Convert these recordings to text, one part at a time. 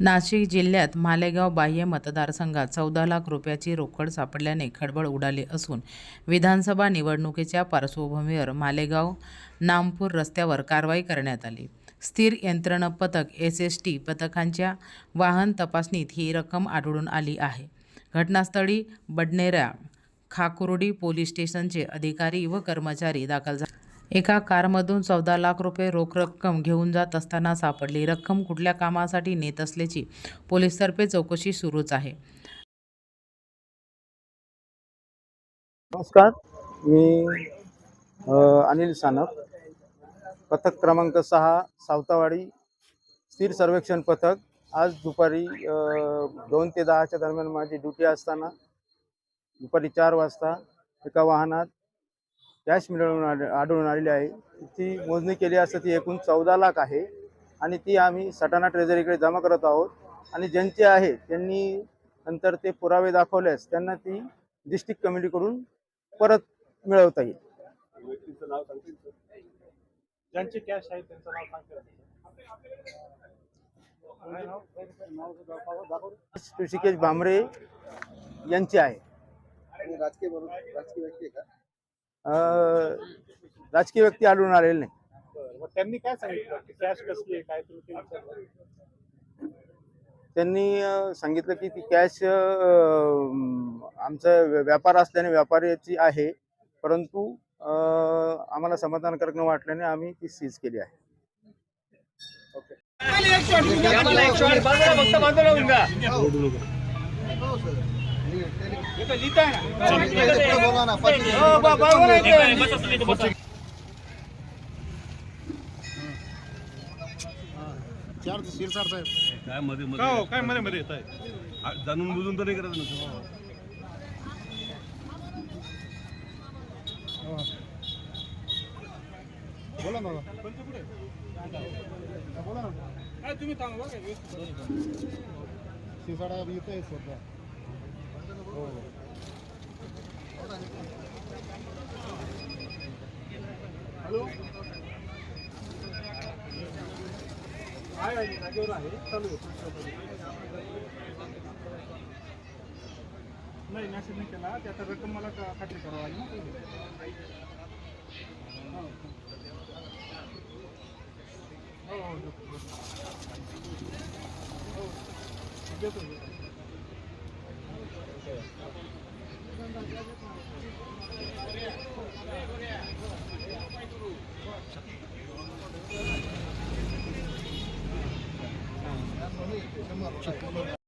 नाशिक जिल्ह्यात मालेगाव बाह्य मतदारसंघात चौदा लाख रुपयाची रोकड सापडल्याने खळबळ उडाली असून विधानसभा निवडणुकीच्या पार्श्वभूमीवर मालेगाव नामपूर रस्त्यावर कारवाई करण्यात आली. स्थिर यंत्रणा पथक एस एस टी पथकांच्या वाहन तपासणीत ही रक्कम आढळून आली आहे. घटनास्थळी बडनेरा खाकुर्डी पोलीस स्टेशनचे अधिकारी व कर्मचारी दाखल झाले. एका कारमधून चौदा लाख रुपये रोख रक्कम घेऊन जात असताना सापडली. रक्कम कुठल्या कामासाठी नेत असल्याची पोलिसतर्फे चौकशी सुरूच आहे. नमस्कार. मी अनिल सानप. पथक क्रमांक सहा सावतावाडी स्थिर सर्वेक्षण पथक. आज दुपारी दोन ते दहाच्या दरम्यान माझी ड्युटी असताना दुपारी चार वाजता एका वाहनात कॅश मिळवून आढ- आढळून आलेली आहे. ती मोजणी केली असता ती एकूण चौदा लाख आहे आणि ती आम्ही सटाणा ट्रेझरीकडे जमा करत आहोत. आणि ज्यांचे आहे त्यांनी नंतर ते पुरावे दाखवल्यास त्यांना ती डिस्ट्रिक्ट कमिटीकडून परत मिळवता येईल. ज्यांचे कॅश आहे त्यांचं नाव सांगते ऋषिकेश भांबरे यांचे आहे. राजकीय राजकीय व्यक्ती आहे का? राजकीय व्यक्ती आढळून आलेले नाही. मग त्यांनी काय सांगितलं? की कॅश कसली आहे काय तुम्ही ते विचारलं? त्यांनी अं, सांगितलं की ती कॅश आमचा व्य- व्यापार असल्याने व्यापाऱ्याची आहे परंतु अं, आम्हाला समाधानकारक न वाटल्याने आम्ही ती सीज केली आहे. चार शिरसाट साहेब काय मध्ये का हो काय मध्ये मध्ये येत आहे जाणून बुजून तर नाही करत ना बोला ना बोला ना तुम्ही थांबा शिरसाडा येतोय स्वतः हो आहे आहे, जागेवर आहे चालू आहे नाही मेसेज नाही केला. त्याचा रक्कम मला का- खात्री करावं लागेल ना हो. हो, हो, हो. हो, हो. घेतो घेतो हो, देतो,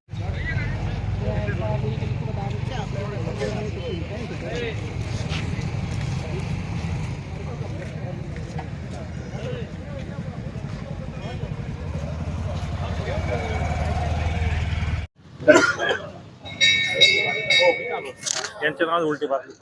देतो. यांचे नाव उलटी बातमी